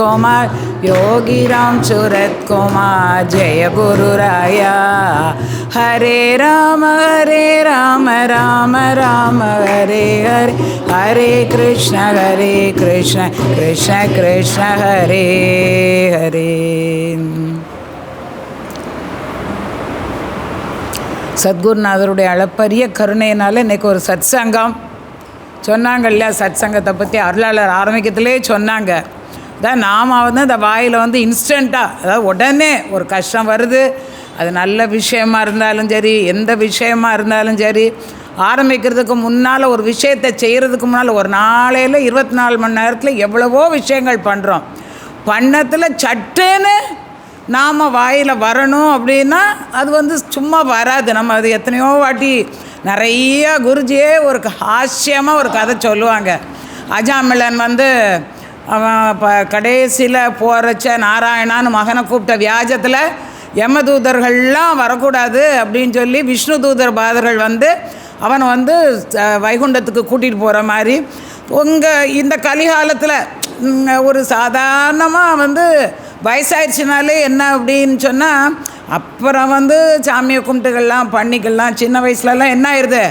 कुमार योगीराम सूरत कुमार जय गुरु राया हरे राम हरे राम राम राम हरे हरे हरे कृष्ण हरे कृष्ण कृष्ण कृष्ण हरे हरे சத்குருநாதருடைய அளப்பரிய கருணையினால இன்னைக்கு ஒரு சத் சங்கம் சொன்னாங்க இல்லையா சத் சங்கத்தை பற்றி அருளாளர் ஆரம்பிக்கத்திலே சொன்னாங்க தான் நாம் வந்து அந்த வாயில் வந்து இன்ஸ்டண்ட்டாக அதாவது உடனே ஒரு கஷ்டம் வருது அது நல்ல விஷயமா இருந்தாலும் சரி எந்த விஷயமா இருந்தாலும் சரி ஆரம்பிக்கிறதுக்கு முன்னால் ஒரு விஷயத்தை செய்கிறதுக்கு முன்னால் ஒரு நாளையில் இருபத்தி நாலு மணி நேரத்தில் எவ்வளவோ விஷயங்கள் பண்ணுறோம் பண்ணத்தில் சட்டுன்னு நாம் வாயில் வரணும் அப்படின்னா அது வந்து சும்மா வராது. நம்ம அது எத்தனையோ வாட்டி நிறைய குருஜியே ஒரு ஹாஸ்யமாக ஒரு கதை சொல்லுவாங்க. அஜாமிலன் வந்து அவன் இப்போ கடைசியில் போகிறச்ச நாராயணான்னு மகனை கூப்பிட்ட வியாஜத்தில் யமதூதர்கள்லாம் வரக்கூடாது அப்படின்னு சொல்லி விஷ்ணு தூதர் பாதர்கள் வந்து அவனை வந்து வைகுண்டத்துக்கு கூட்டிகிட்டு போகிற மாதிரி. உங்கள் இந்த கலிகாலத்தில் ஒரு சாதாரணமாக வந்து வயசாயிடுச்சுனாலே என்ன அப்படின்னு சொன்னால் அப்புறம் வந்து சாமியை கும்பிட்டுகள்லாம் பண்ணிக்கலாம் சின்ன வயசுலலாம் என்ன ஆயிடுது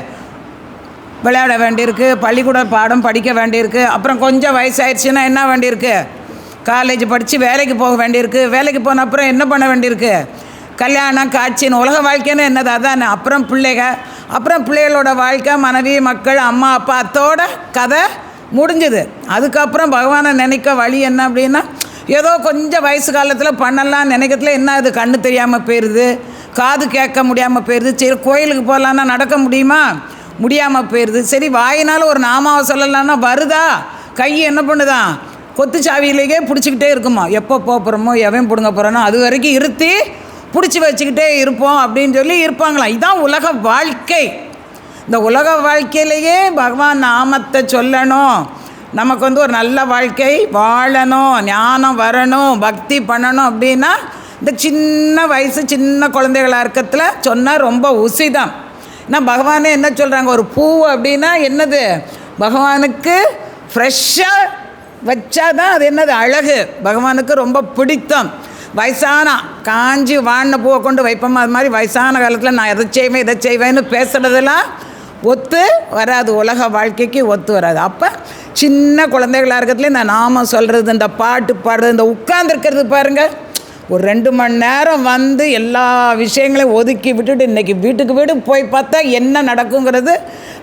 விளையாட வேண்டியிருக்கு பள்ளிக்கூட பாடம் படிக்க வேண்டியிருக்கு அப்புறம் கொஞ்சம் வயசாயிடுச்சுன்னா என்ன வேண்டியிருக்கு? காலேஜ் படித்து வேலைக்கு போக வேண்டியிருக்கு. வேலைக்கு போன அப்புறம் என்ன பண்ண வேண்டியிருக்கு? கல்யாணம் காட்சின்னு உலக வாழ்க்கைன்னு என்னது? அதான்? அப்புறம் பிள்ளைக அப்புறம் பிள்ளைகளோட வாழ்க்கை மனைவி மக்கள் அம்மா அப்பா அத்தோட கதை முடிஞ்சுது. அதுக்கப்புறம் பகவானை நினைக்க வழி என்ன அப்படின்னா ஏதோ கொஞ்சம் வயசு காலத்தில் பண்ணலாம் நினைக்கிறதுல என்ன அது? கண்ணு தெரியாமல் போயிடுது காது கேட்க முடியாமல் போயிடுது சரி கோயிலுக்கு போகலான்னா நடக்க முடியுமா? முடியாமல் போயிடுது சரி வாயினால் ஒரு நாமாவை சொல்லலான்னா வருதா? கை என்ன பண்ணுதான் கொத்து சாவியிலேயே பிடிச்சிக்கிட்டே இருக்குமா? எப்போ போக போகிறோமோ எவன் பிடுங்க போகிறானோ அது வரைக்கும் இருத்தி பிடிச்சி வச்சுக்கிட்டே இருப்போம் அப்படின்னு சொல்லி இருப்பாங்களாம். இதுதான் உலக வாழ்க்கை. இந்த உலக வாழ்க்கையிலேயே பகவான் நாமத்தை சொல்லணும். நமக்கு வந்து ஒரு நல்ல வாழ்க்கை வாழணும் ஞானம் வரணும் பக்தி பண்ணணும் அப்படின்னா இந்த சின்ன வயசு சின்ன குழந்தைகளாக இருக்கத்துல சொன்னால் ரொம்ப உசிதம் ஏன்னா பகவானே என்ன சொல்கிறாங்க ஒரு பூ அப்படின்னா என்னது? பகவானுக்கு ஃப்ரெஷ்ஷாக வச்சாதான் அது என்னது? அழகு. பகவானுக்கு ரொம்ப பிடித்தம். வயசான காஞ்சி வாழ்ன பூவை கொண்டு வைப்போம்? அது மாதிரி வயசான காலத்தில் நான் எதை செய்வேன் இதை செய்வேன்னு பேசுகிறதெல்லாம் ஒத்து வராது. உலக வாழ்க்கைக்கு ஒத்து வராது. அப்போ சின்ன குழந்தைகளாக இருக்கிறதுல இந்த நாமம் சொல்கிறது இந்த பாட்டு பாடுறது இந்த உட்காந்துருக்கிறது பாருங்கள் ஒரு ரெண்டு மணி நேரம் வந்து எல்லா விஷயங்களையும் ஒதுக்கி விட்டுட்டு இன்றைக்கி வீட்டுக்கு வீடு போய் பார்த்தா என்ன நடக்குங்கிறது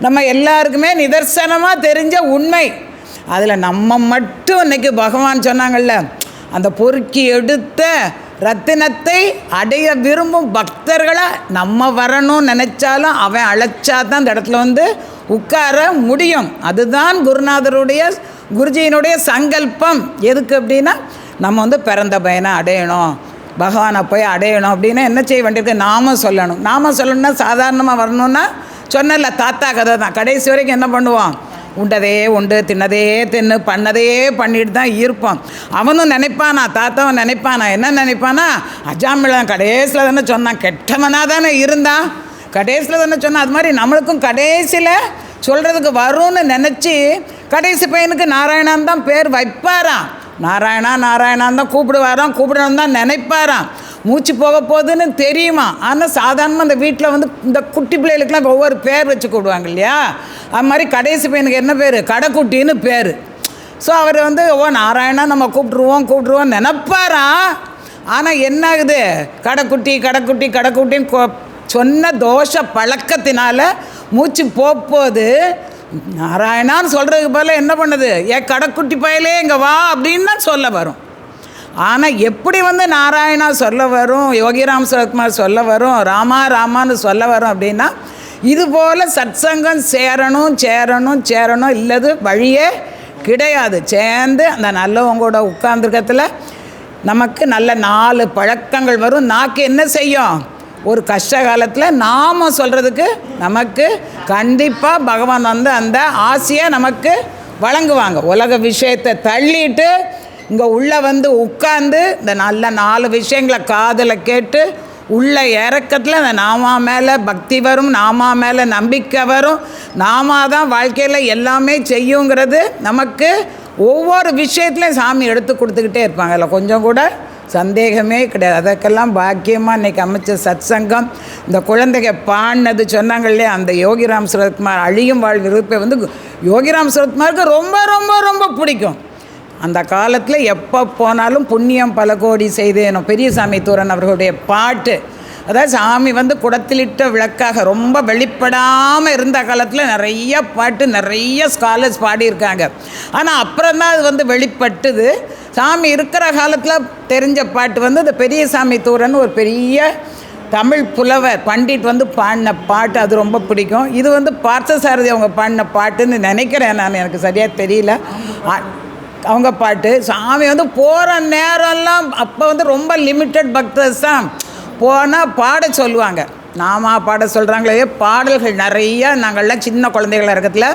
நம்ம எல்லாருக்குமே நிதர்சனமாக தெரிஞ்ச உண்மை. அதில் நம்ம மட்டும் இன்றைக்கி பகவான் சொன்னாங்கள்ல அந்த பொறுக்கி எடுத்த ரத்தினத்தை அடைய விரும்பும் பக்தர்களை நம்ம வரணும்னு நினச்சாலும் அவன் அழைச்சா தான் அந்த இடத்துல வந்து உட்கார முடியும். அதுதான் குருநாதருடைய குருஜியினுடைய சங்கல்பம். எதுக்கு அப்படின்னா நம்ம வந்து பிறந்த பையனை அடையணும். பகவானை போய் அடையணும் அப்படின்னு என்ன செய்ய வேண்டியிருக்கு? நாம சொல்லணும். நாம சொல்லணும்னா சாதாரணமாக வரணும்னா சொன்னல தாத்தா கதை தான். கடைசி வரைக்கும் என்ன பண்ணுவான் உண்டதே உண்டு தின்னதே தின்னு பண்ணதே பண்ணிட்டு தான் இருப்போம். அவனும் நினைப்பானா தாத்தாவும் நினைப்பானா? என்ன நினைப்பானா? அஜாமிழன் கடைசியில் தானே சொன்னான். கெட்டவனாக தானே இருந்தான் கடைசியில் தானே சொன்னான். அது மாதிரி நம்மளுக்கும் கடைசியில் சொல்கிறதுக்கு வரும்னு நினச்சி கடைசி பையனுக்கு நாராயணான் தான் பேர் வைப்பாராம். நாராயணா நாராயணான் தான் கூப்பிடுவாராம். கூப்பிடணும் தான் நினைப்பாராம். மூச்சு போக போகுதுன்னு தெரியுமா? ஆனால் சாதாரணமாக அந்த வீட்டில் வந்து இந்த குட்டி பிள்ளைகளுக்குலாம் ஒவ்வொரு பேர் வச்சு கூப்பிடுவாங்க இல்லையா? அது மாதிரி கடைசி பையனுக்கு என்ன பேர்? கடைக்குட்டின்னு பேர். ஸோ அவர் வந்து ஓ நாராயணா நம்ம கூப்பிட்ருவோம் கூப்பிட்ருவோம் நினப்பாராம். ஆனால் என்ன ஆகுது கடைக்குட்டி கடைக்குட்டி கடைக்குட்டின்னு கொ- சொன்ன தோஷ பழக்கத்தினால மூச்சு போகும்போது நாராயணான்னு சொல்கிறதுக்கு பதில் என்ன பண்ணுது? ஏன் கடைக்குட்டி பயலே இங்கே வா அப்படின்னு தான் சொல்ல வரும். ஆனால் எப்படி வந்து நாராயணா சொல்ல வரும் யோகிராம் சரத்குமார் சொல்ல வரும் ராமா ராமான்னு சொல்ல வரும் அப்படின்னா இது போல் சத்சங்கம் சேரணும் சேரணும் சேரணும் இல்லது வழியே கிடையாது. சேர்ந்து அந்த நல்லவங்களோட உட்கார்ந்துருக்கத்தில் நமக்கு நல்ல நாலு பழக்கங்கள் வரும். நாக்கு என்ன செய்யும்? ஒரு கஷ்ட காலத்தில் நாம் சொல்கிறதுக்கு நமக்கு கண்டிப்பாக பகவான் வந்து அந்த ஆசையை நமக்கு வழங்குவாங்க. உலக விஷயத்தை தள்ளிட்டு இங்கே உள்ளே வந்து உட்காந்து இந்த நல்ல நாலு விஷயங்களை காதில் கேட்டு உள்ள இறக்கத்தில் அந்த நாமா மேலே பக்தி வரும் நாமா மேலே நம்பிக்கை வரும். நாமா தான் வாழ்க்கையில் எல்லாமே செய்யுங்கிறது நமக்கு ஒவ்வொரு விஷயத்துலையும் சாமி எடுத்து கொடுத்துக்கிட்டே இருப்பாங்க. அதில் கொஞ்சம் கூட சந்தேகமே கிடையாது. அதற்கெல்லாம் பாக்கியமாக இன்றைக்கி அமைச்ச சத் சங்கம் இந்த குழந்தைங்க பாடினது சொன்னாங்க இல்லையா அந்த யோகிராம் சுரத்குமார் அழியும் வாழ் விருப்பை வந்து யோகிராம் சுரத்குமாருக்கு ரொம்ப ரொம்ப ரொம்ப பிடிக்கும். அந்த காலத்தில் எப்போ போனாலும் புண்ணியம் பல கோடி செய்தேனும் பெரியசாமி தூரன் அவர்களுடைய பாட்டு. அதாவது சாமி வந்து குடத்திலிட்ட விளக்காக ரொம்ப வெளிப்படாமல் இருந்த காலத்தில் நிறைய பாட்டு நிறைய ஸ்காலர்ஸ் பாடியிருக்காங்க. ஆனால் அப்புறம்தான் அது வந்து வெளிப்பட்டுது. சாமி இருக்கிற காலத்தில் தெரிஞ்ச பாட்டு வந்து இந்த பெரியசாமி தூரன் ஒரு பெரிய தமிழ் புலவர் பண்டிட் வந்து பாடின பாட்டு அது ரொம்ப பிடிக்கும். இது வந்து பார்த்தசாரதி அவங்க பாடின பாட்டுன்னு நினைக்கிறேன் நான் எனக்கு சரியாக தெரியல. அவங்க பாட்டு. சாமி வந்து போகிற நேரம்லாம் அப்போ வந்து ரொம்ப லிமிட்டட் பக்தர்ஸ் தான். போனால் பாட சொல்லுவாங்க. நாமா பாட சொல்கிறாங்களே பாடல்கள் நிறையா நாங்கள்லாம் சின்ன குழந்தைகளா இருக்கத்துல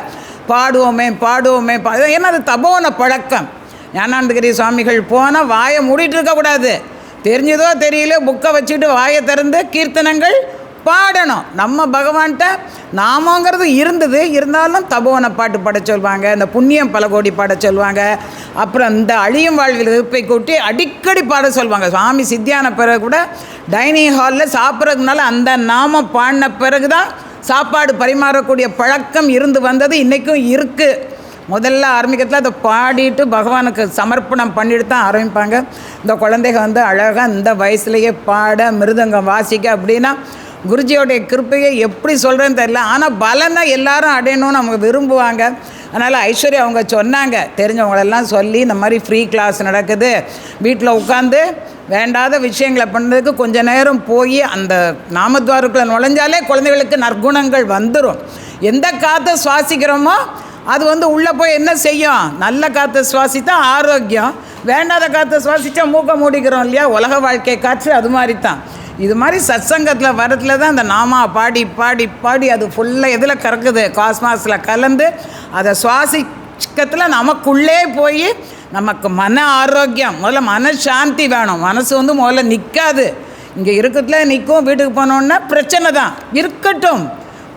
பாடுவோமே பாடுவோமே பா ஏன்னா அது தபோன பழக்கம். ஞானாந்தகிரி சுவாமிகள் போனால் வாயை மூடிட்டு இருக்கக்கூடாது தெரிஞ்சதோ தெரியல புக்கை வச்சுட்டு வாயை திறந்து கீர்த்தனங்கள் பாடணும். நம்ம பகவான்கிட்ட நாமங்கிறது இருந்தது இருந்தாலும் தபோன பாட்டு பாட சொல்லுவாங்க இந்த புண்ணியம் பல கோடி பாட சொல்லுவாங்க. அப்புறம் இந்த அழியும் வாழ்வில் இருப்பை கூட்டி அடிக்கடி பாட சொல்லுவாங்க. சுவாமி சித்தியான பிறகு கூட டைனிங் ஹாலில் சாப்பிட்றதுனால அந்த நாமம் பாடின பிறகு தான் சாப்பாடு பரிமாறக்கூடிய பழக்கம் இருந்து வந்தது இன்றைக்கும் இருக்குது முதல்ல ஆரம்பிக்கிறதுல அதை பாடிட்டு பகவானுக்கு சமர்ப்பணம் பண்ணிட்டு தான் ஆரம்பிப்பாங்க. இந்த குழந்தைங்க வந்து அழகாக இந்த வயசுலேயே பாட மிருதங்கம் வாசிக்க அப்படின்னா குருஜியோடைய கிருப்பையை எப்படி சொல்கிறேன்னு தெரியல. ஆனால் பலனை எல்லாரும் அடையணும்னு அவங்க விரும்புவாங்க. அதனால் ஐஸ்வர்யா அவங்க சொன்னாங்க. தெரிஞ்சவங்களெல்லாம் சொல்லி இந்த மாதிரி ஃப்ரீ கிளாஸ் நடக்குது. வீட்டில் உட்காந்து வேண்டாத விஷயங்களை பண்ணுறதுக்கு கொஞ்ச நேரம் போய் அந்த நாமத்வாருக்குள்ளே நுழைஞ்சாலே குழந்தைகளுக்கு நற்குணங்கள் வந்துடும் எந்த காற்றை சுவாசிக்கிறோமோ அது வந்து உள்ளே போய் என்ன செய்யும்? நல்ல காற்றை சுவாசித்தா ஆரோக்கியம். வேண்டாத காற்றை சுவாசித்தா மூக்க மூடிக்கிறோம் இல்லையா? உலக வாழ்க்கை காற்று அது மாதிரி தான் இது மாதிரி சத்சங்கத்தில் வரதுல தான் அந்த நாமா பாடி பாடி பாடி அது ஃபுல்லாக எதில் கறக்குது? காஸ்மாஸில் கலந்து அதை சுவாசிக்கத்தில் நமக்குள்ளே போய் நமக்கு மன ஆரோக்கியம். முதல்ல மனசாந்தி வேணும். மனசு வந்து முதல்ல நிற்காது இங்கே இருக்கிறதுல நிற்கும் வீட்டுக்கு போனோன்னா பிரச்சனை தான். இருக்கட்டும்.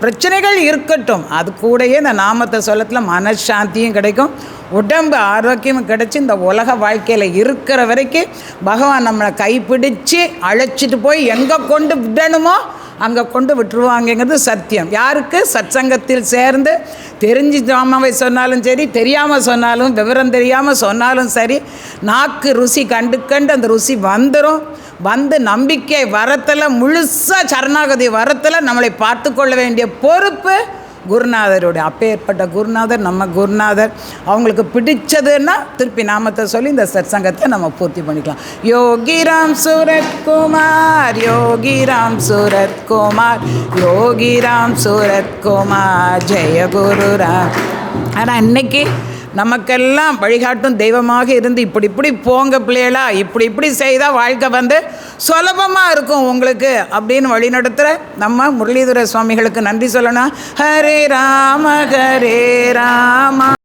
பிரச்சனைகள் இருக்கட்டும். அது கூடயே இந்த நாமத்தை சொல்லத்தில் மனசாந்தியும் கிடைக்கும். உடம்பு ஆரோக்கியமும் கிடைச்சி இந்த உலக வாழ்க்கையில் இருக்கிற வரைக்கும் பகவான் நம்மளை கைப்பிடிச்சு அழைச்சிட்டு போய் எங்கே கொண்டு விடணுமோ அங்கே கொண்டு விட்டுருவாங்கங்கிறது சத்தியம். யாருக்கு? சத்சங்கத்தில் சேர்ந்து தெரிஞ்சு ஜாமாவை சொன்னாலும் சரி தெரியாமல் சொன்னாலும் விவரம் தெரியாமல் சொன்னாலும் சரி நாக்கு ருசி கண்டு கண்டு அந்த ருசி வந்துடும் வந்து நம்பிக்கை வரத்தில் முழுசாக சரணாகதி வரத்தில் நம்மளை பார்த்து கொள்ள வேண்டிய பொறுப்பு குருநாதருடைய அப்பேற்பட்ட குருநாதர் நம்ம குருநாதர் அவங்களுக்கு பிடிச்சதுன்னா திருப்பி நாமத்தை சொல்லி இந்த சத்சங்கத்தை நம்ம பூர்த்தி பண்ணிக்கலாம். யோகிராம் சூரத்குமார் யோகிராம் சூரத்குமார் யோகிராம் சூரத்குமார் ஜெய குருராம் ஆனால் இன்னைக்கு நமக்கெல்லாம் வழிகாட்டும் தெய்வமாக இருந்து இப்படி இப்படி போங்க பிள்ளைகளா இப்படி இப்படி செய்தால் வாழ்க்கை வந்து சுலபமாக இருக்கும் உங்களுக்கு அப்படின்னு வழிநடத்துகிற நம்ம முரளிதர சுவாமிகளுக்கு நன்றி சொல்லணும். ஹரே ராம ஹரே ராம.